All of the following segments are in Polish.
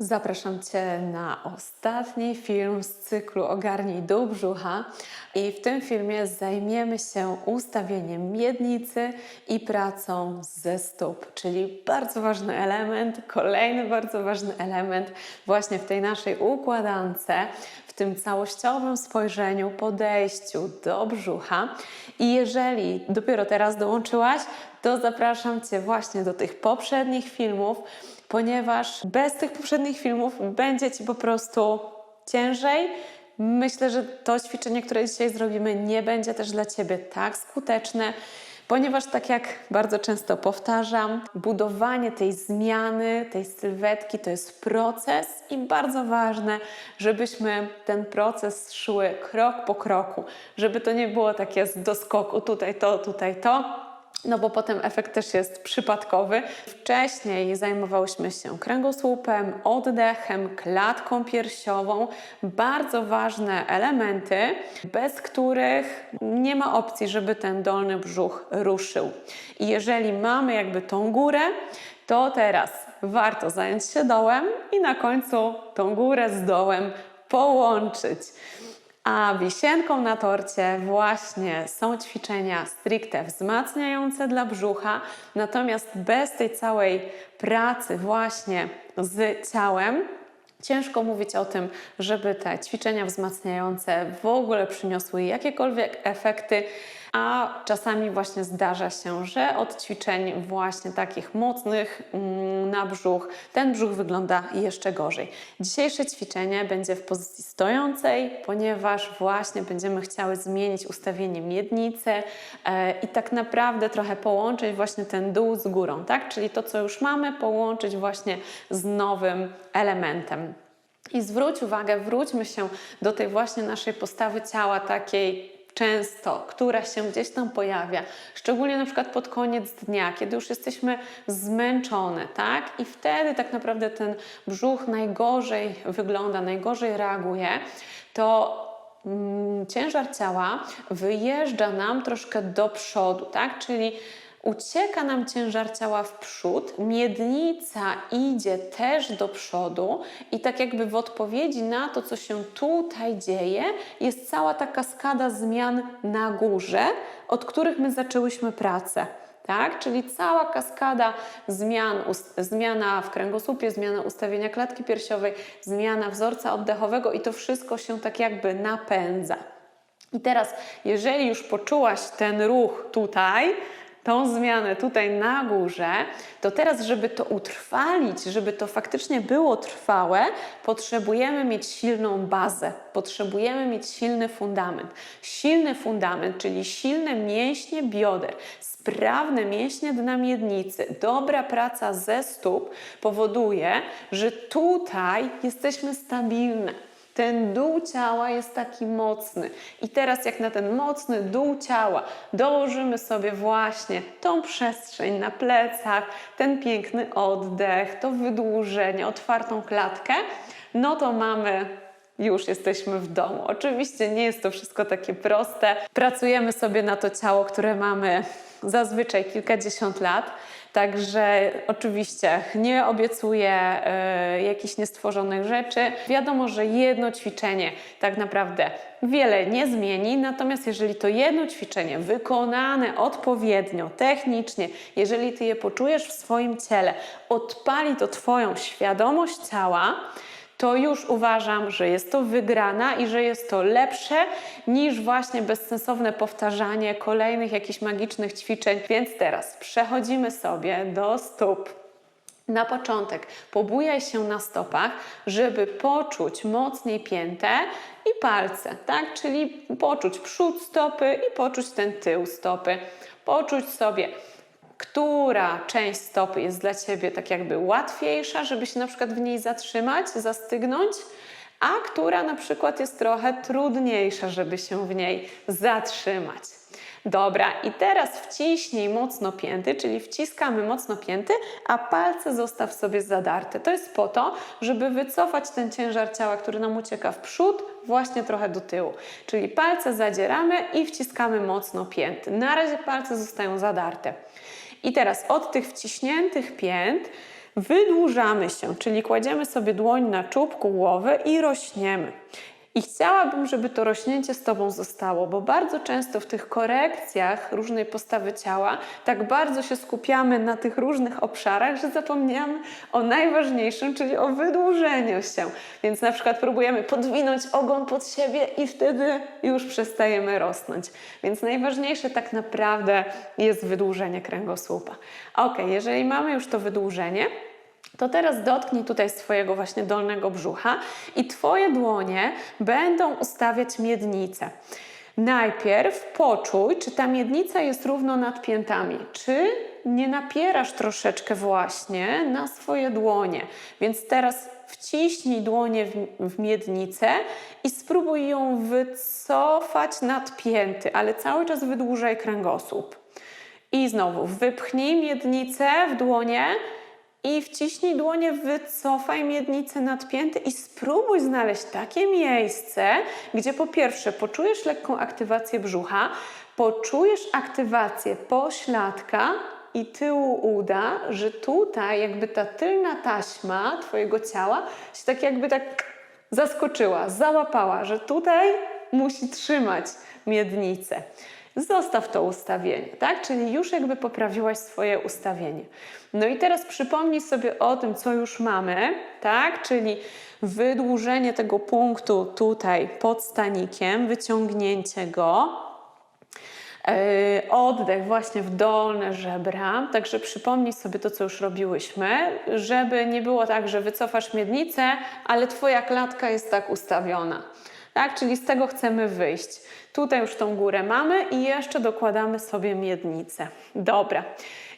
Zapraszam Cię na ostatni film z cyklu Ogarnij dół brzucha i w tym filmie zajmiemy się ustawieniem miednicy i pracą ze stóp, czyli bardzo ważny element, kolejny bardzo ważny element właśnie w tej naszej układance, w tym całościowym spojrzeniu, podejściu do brzucha. I jeżeli dopiero teraz dołączyłaś, to zapraszam Cię właśnie do tych poprzednich filmów, ponieważ bez tych poprzednich filmów będzie Ci po prostu ciężej. Myślę, że to ćwiczenie, które dzisiaj zrobimy, nie będzie też dla Ciebie tak skuteczne, ponieważ, tak jak bardzo często powtarzam, budowanie tej zmiany, tej sylwetki to jest proces i bardzo ważne, żebyśmy ten proces szły krok po kroku, żeby to nie było takie z doskoku tutaj to, tutaj to no bo potem efekt też jest przypadkowy. Wcześniej zajmowałyśmy się kręgosłupem, oddechem, klatką piersiową. Bardzo ważne elementy, bez których nie ma opcji, żeby ten dolny brzuch ruszył. I jeżeli mamy jakby tą górę, to teraz warto zająć się dołem i na końcu tą górę z dołem połączyć. A wisienką na torcie właśnie są ćwiczenia stricte wzmacniające dla brzucha, natomiast bez tej całej pracy właśnie z ciałem, Ciężko mówić o tym, żeby te ćwiczenia wzmacniające w ogóle przyniosły jakiekolwiek efekty, a czasami właśnie zdarza się, że od ćwiczeń właśnie takich mocnych mm, na brzuch, ten brzuch wygląda jeszcze gorzej. Dzisiejsze ćwiczenie będzie w pozycji stojącej, ponieważ właśnie będziemy chciały zmienić ustawienie miednicy e, i tak naprawdę trochę połączyć właśnie ten dół z górą, tak? Czyli to, co już mamy, połączyć właśnie z nowym elementem. I zwróć uwagę, wróćmy się do tej właśnie naszej postawy ciała takiej często, która się gdzieś tam pojawia, szczególnie na przykład pod koniec dnia, kiedy już jesteśmy zmęczone, tak? I wtedy tak naprawdę ten brzuch najgorzej wygląda, najgorzej reaguje, to mm, ciężar ciała wyjeżdża nam troszkę do przodu, tak? Czyli ucieka nam ciężar ciała w przód, miednica idzie też do przodu i tak jakby w odpowiedzi na to, co się tutaj dzieje, jest cała ta kaskada zmian na górze, od których my zaczęłyśmy pracę. Tak? Czyli cała kaskada zmian, zmiana w kręgosłupie, zmiana ustawienia klatki piersiowej, zmiana wzorca oddechowego i to wszystko się tak jakby napędza. I teraz, jeżeli już poczułaś ten ruch tutaj, tą zmianę tutaj na górze, to teraz, żeby to utrwalić, żeby to faktycznie było trwałe, potrzebujemy mieć silną bazę, potrzebujemy mieć silny fundament. Silny fundament, czyli silne mięśnie bioder, sprawne mięśnie dna miednicy, dobra praca ze stóp powoduje, że tutaj jesteśmy stabilne ten dół ciała jest taki mocny. I teraz, jak na ten mocny dół ciała dołożymy sobie właśnie tą przestrzeń na plecach, ten piękny oddech, to wydłużenie, otwartą klatkę, no to mamy już jesteśmy w domu. Oczywiście nie jest to wszystko takie proste. Pracujemy sobie na to ciało, które mamy zazwyczaj kilkadziesiąt lat. Także oczywiście nie obiecuję y, jakichś niestworzonych rzeczy. Wiadomo, że jedno ćwiczenie tak naprawdę wiele nie zmieni, natomiast jeżeli to jedno ćwiczenie wykonane odpowiednio, technicznie, jeżeli ty je poczujesz w swoim ciele, odpali to Twoją świadomość ciała, to już uważam, że jest to wygrana i że jest to lepsze niż właśnie bezsensowne powtarzanie kolejnych jakichś magicznych ćwiczeń. Więc teraz przechodzimy sobie do stóp. Na początek pobujaj się na stopach, żeby poczuć mocniej piętę i palce, tak? Czyli poczuć przód stopy i poczuć ten tył stopy. Poczuć sobie która część stopy jest dla Ciebie tak jakby łatwiejsza, żeby się na przykład w niej zatrzymać, zastygnąć, a która na przykład jest trochę trudniejsza, żeby się w niej zatrzymać. Dobra, i teraz wciśnij mocno pięty, czyli wciskamy mocno pięty, a palce zostaw sobie zadarte. To jest po to, żeby wycofać ten ciężar ciała, który nam ucieka w przód, właśnie trochę do tyłu. Czyli palce zadzieramy i wciskamy mocno pięty. Na razie palce zostają zadarte. I teraz od tych wciśniętych pięt Wydłużamy się, czyli kładziemy sobie dłoń na czubku głowy i rośniemy. I chciałabym, żeby to rośnięcie z Tobą zostało, bo bardzo często w tych korekcjach różnej postawy ciała tak bardzo się skupiamy na tych różnych obszarach, że zapomniamy o najważniejszym, czyli o wydłużeniu się. Więc na przykład próbujemy podwinąć ogon pod siebie i wtedy już przestajemy rosnąć. Więc najważniejsze tak naprawdę jest wydłużenie kręgosłupa. Ok, jeżeli mamy już to wydłużenie, to teraz dotknij tutaj swojego właśnie dolnego brzucha i Twoje dłonie będą ustawiać miednicę. Najpierw poczuj, czy ta miednica jest równo nad piętami, czy nie napierasz troszeczkę właśnie na swoje dłonie. Więc teraz wciśnij dłonie w, miednicę i spróbuj ją wycofać nad pięty, ale cały czas wydłużaj kręgosłup. I znowu wypchnij miednicę w dłonie i wciśnij dłonie, wycofaj miednicę nadpięty i spróbuj znaleźć takie miejsce, gdzie po pierwsze poczujesz lekką aktywację brzucha, poczujesz aktywację pośladka i tyłu uda, że tutaj jakby ta tylna taśma Twojego ciała się tak jakby tak zaskoczyła, załapała, że tutaj musi trzymać miednicę. Zostaw to ustawienie, tak? Czyli już jakby poprawiłaś swoje ustawienie. No i teraz przypomnij sobie o tym, co już mamy, tak? Czyli wydłużenie tego punktu tutaj pod stanikiem, wyciągnięcie go, Yy, oddech właśnie w dolne żebra. Także przypomnij sobie to, co już robiłyśmy, żeby nie było tak, że wycofasz miednicę, ale Twoja klatka jest tak ustawiona. Tak? Czyli z tego chcemy wyjść. Tutaj już tą górę mamy i jeszcze dokładamy sobie miednicę. Dobra.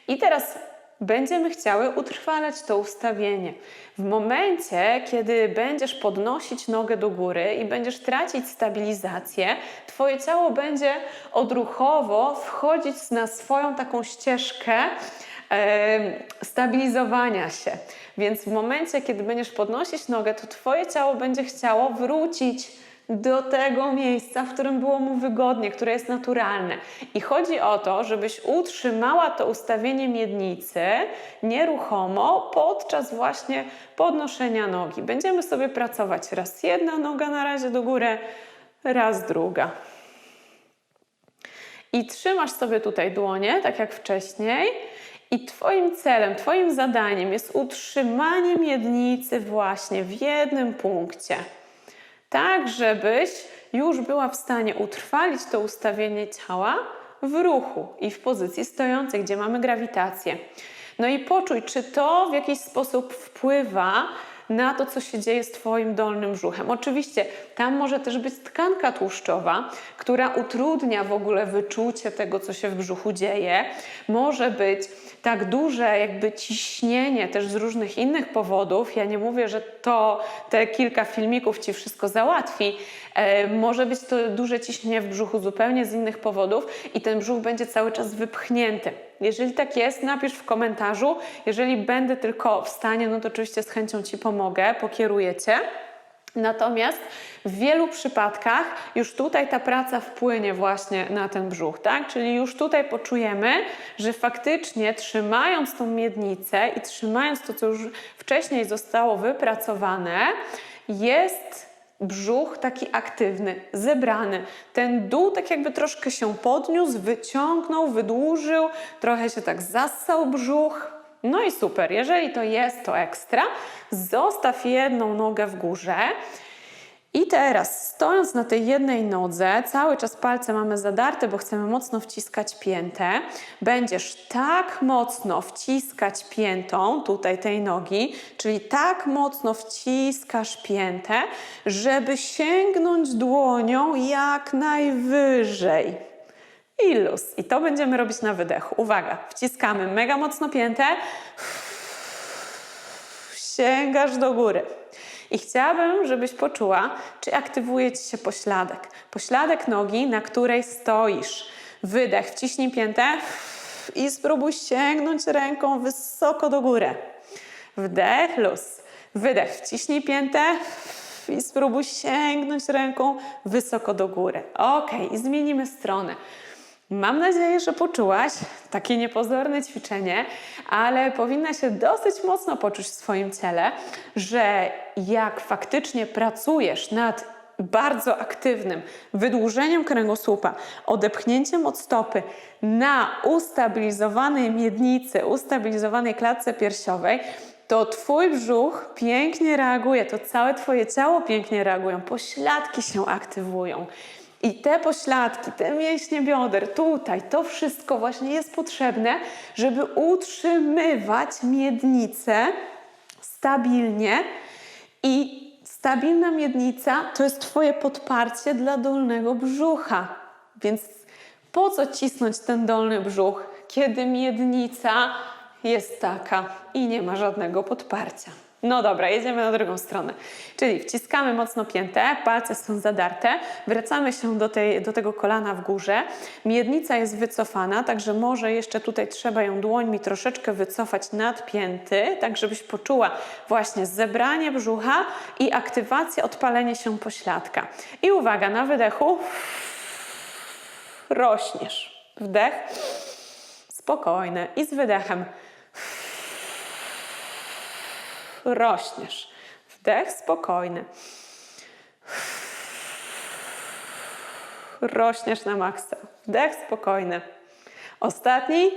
I teraz będziemy chciały utrwalać to ustawienie. W momencie, kiedy będziesz podnosić nogę do góry i będziesz tracić stabilizację, Twoje ciało będzie odruchowo wchodzić na swoją taką ścieżkę stabilizowania się. Więc w momencie, kiedy będziesz podnosić nogę, to Twoje ciało będzie chciało wrócić do tego miejsca, w którym było mu wygodnie, które jest naturalne. I chodzi o to, żebyś utrzymała to ustawienie miednicy nieruchomo podczas właśnie podnoszenia nogi. Będziemy sobie pracować raz jedna noga na razie do góry, raz druga. I trzymasz sobie tutaj dłonie, tak jak wcześniej. I Twoim celem, Twoim zadaniem jest utrzymanie miednicy właśnie w jednym punkcie tak żebyś już była w stanie utrwalić to ustawienie ciała w ruchu i w pozycji stojącej, gdzie mamy grawitację. No i poczuj, czy to w jakiś sposób wpływa na to, co się dzieje z Twoim dolnym brzuchem. Oczywiście tam może też być tkanka tłuszczowa, która utrudnia w ogóle wyczucie tego, co się w brzuchu dzieje. Może być tak duże jakby ciśnienie też z różnych innych powodów. Ja nie mówię, że to te kilka filmików Ci wszystko załatwi. E, może być to duże ciśnienie w brzuchu zupełnie z innych powodów i ten brzuch będzie cały czas wypchnięty. Jeżeli tak jest, napisz w komentarzu. Jeżeli będę tylko w stanie, no to oczywiście z chęcią Ci pomogę, pokieruję Cię. Natomiast w wielu przypadkach już tutaj ta praca wpłynie właśnie na ten brzuch, tak? Czyli już tutaj poczujemy, że faktycznie trzymając tą miednicę i trzymając to, co już wcześniej zostało wypracowane, jest brzuch taki aktywny, zebrany. Ten dół tak jakby troszkę się podniósł, wyciągnął, wydłużył, trochę się tak zassał brzuch. No i super, jeżeli to jest, to ekstra. Zostaw jedną nogę w górze. I teraz, stojąc na tej jednej nodze, cały czas palce mamy zadarte, bo chcemy mocno wciskać piętę. Będziesz tak mocno wciskać piętą tutaj tej nogi, czyli tak mocno wciskasz piętę, żeby sięgnąć dłonią jak najwyżej. I luz. I to będziemy robić na wydechu. Uwaga, wciskamy mega mocno piętę. Sięgasz do góry. I chciałabym, żebyś poczuła, czy aktywuje Ci się pośladek. Pośladek nogi, na której stoisz. Wydech, wciśnij piętę i spróbuj sięgnąć ręką wysoko do góry. Wdech, luz. Wydech, wciśnij piętę i spróbuj sięgnąć ręką wysoko do góry. Ok, i zmienimy stronę. Mam nadzieję, że poczułaś takie niepozorne ćwiczenie, ale powinna się dosyć mocno poczuć w swoim ciele, że jak faktycznie pracujesz nad bardzo aktywnym wydłużeniem kręgosłupa, odepchnięciem od stopy na ustabilizowanej miednicy, ustabilizowanej klatce piersiowej, to Twój brzuch pięknie reaguje, to całe Twoje ciało pięknie reagują, pośladki się aktywują. I te pośladki, te mięśnie bioder, tutaj, to wszystko właśnie jest potrzebne, żeby utrzymywać miednicę stabilnie i stabilna miednica to jest Twoje podparcie dla dolnego brzucha. Więc po co cisnąć ten dolny brzuch, kiedy miednica jest taka i nie ma żadnego podparcia? No dobra, jedziemy na drugą stronę. Czyli wciskamy mocno piętę, palce są zadarte, wracamy się do, tej, do tego kolana w górze. Miednica jest wycofana, także może jeszcze tutaj trzeba ją dłońmi troszeczkę wycofać nad pięty, tak żebyś poczuła właśnie zebranie brzucha i aktywację, odpalenie się pośladka. I uwaga, na wydechu rośniesz. Wdech, spokojny i z wydechem rośniesz. Wdech spokojny. Rośniesz na maksa. Wdech spokojny. Ostatni.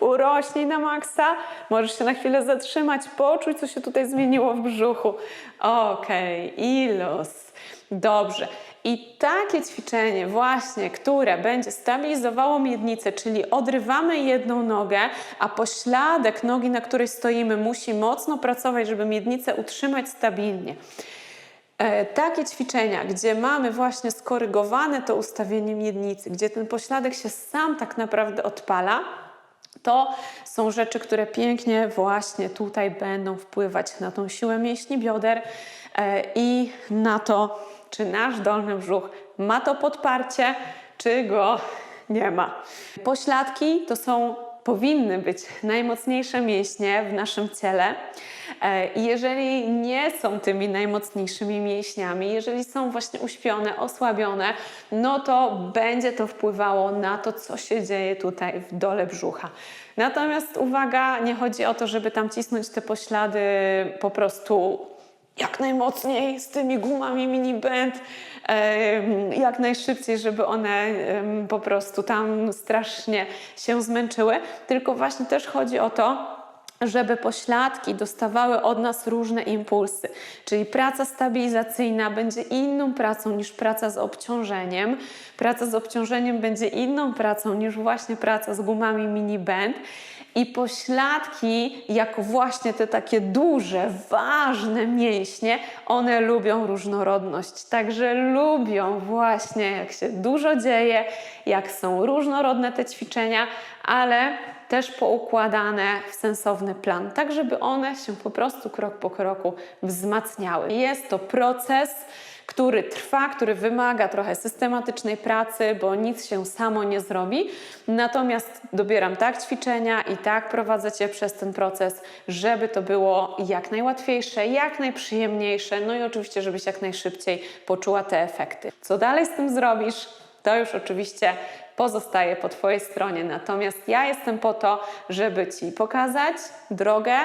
Urośnij na maksa. Możesz się na chwilę zatrzymać, poczuć, co się tutaj zmieniło w brzuchu. Okej, okay. i. Dobrze. I takie ćwiczenie właśnie, które będzie stabilizowało miednicę, czyli odrywamy jedną nogę, a pośladek nogi, na której stoimy, musi mocno pracować, żeby miednicę utrzymać stabilnie. E, takie ćwiczenia, gdzie mamy właśnie skorygowane to ustawienie miednicy, gdzie ten pośladek się sam tak naprawdę odpala, to są rzeczy, które pięknie właśnie tutaj będą wpływać na tą siłę mięśni bioder e, i na to, czy nasz dolny brzuch ma to podparcie, czy go nie ma. Pośladki to są powinny być najmocniejsze mięśnie w naszym ciele. E, I jeżeli nie są tymi najmocniejszymi mięśniami, jeżeli są właśnie uśpione, osłabione, no to będzie to wpływało na to, co się dzieje tutaj w dole brzucha. Natomiast uwaga, nie chodzi o to, żeby tam cisnąć te poślady po prostu jak najmocniej z tymi gumami mini band, jak najszybciej, żeby one po prostu tam strasznie się zmęczyły. Tylko właśnie też chodzi o to, żeby pośladki dostawały od nas różne impulsy. Czyli praca stabilizacyjna będzie inną pracą niż praca z obciążeniem. Praca z obciążeniem będzie inną pracą niż właśnie praca z gumami mini band. I pośladki, jako właśnie te takie duże, ważne mięśnie, one lubią różnorodność. Także lubią właśnie, jak się dużo dzieje, jak są różnorodne te ćwiczenia, ale też poukładane w sensowny plan, tak żeby one się po prostu krok po kroku wzmacniały. Jest to proces, który trwa, który wymaga trochę systematycznej pracy, bo nic się samo nie zrobi. Natomiast dobieram tak ćwiczenia i tak prowadzę Cię przez ten proces, żeby to było jak najłatwiejsze, jak najprzyjemniejsze, no i oczywiście, żebyś jak najszybciej poczuła te efekty. Co dalej z tym zrobisz? To już oczywiście pozostaje po Twojej stronie. Natomiast ja jestem po to, żeby Ci pokazać drogę,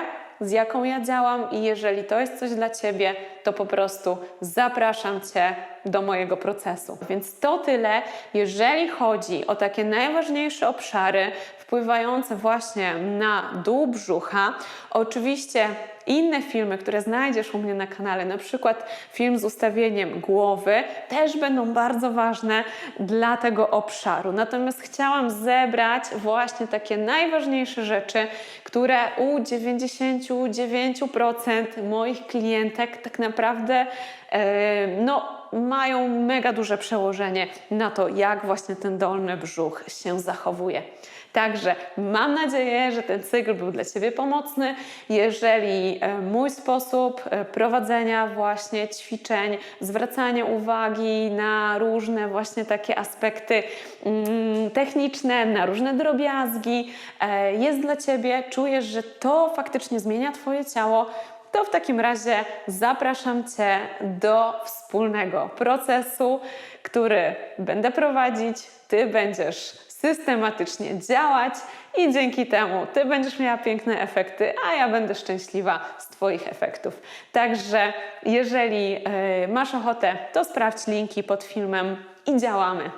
z jaką ja działam i jeżeli to jest coś dla Ciebie, to po prostu zapraszam Cię do mojego procesu. Więc to tyle, jeżeli chodzi o takie najważniejsze obszary wpływające właśnie na dół brzucha. Oczywiście inne filmy, które znajdziesz u mnie na kanale, na przykład film z ustawieniem głowy, też będą bardzo ważne dla tego obszaru. Natomiast chciałam zebrać właśnie takie najważniejsze rzeczy, które u 99% moich klientek tak naprawdę e, no, mają mega duże przełożenie na to, jak właśnie ten dolny brzuch się zachowuje. Także mam nadzieję, że ten cykl był dla Ciebie pomocny. Jeżeli e, mój sposób e, prowadzenia właśnie ćwiczeń, zwracania uwagi na różne właśnie takie aspekty mm, techniczne, na różne drobiazgi e, jest dla Ciebie, czujesz, że to faktycznie zmienia Twoje ciało, to w takim razie zapraszam Cię do wspólnego procesu, który będę prowadzić. Ty będziesz systematycznie działać i dzięki temu Ty będziesz miała piękne efekty, a ja będę szczęśliwa z Twoich efektów. Także jeżeli e, masz ochotę, to sprawdź linki pod filmem i działamy.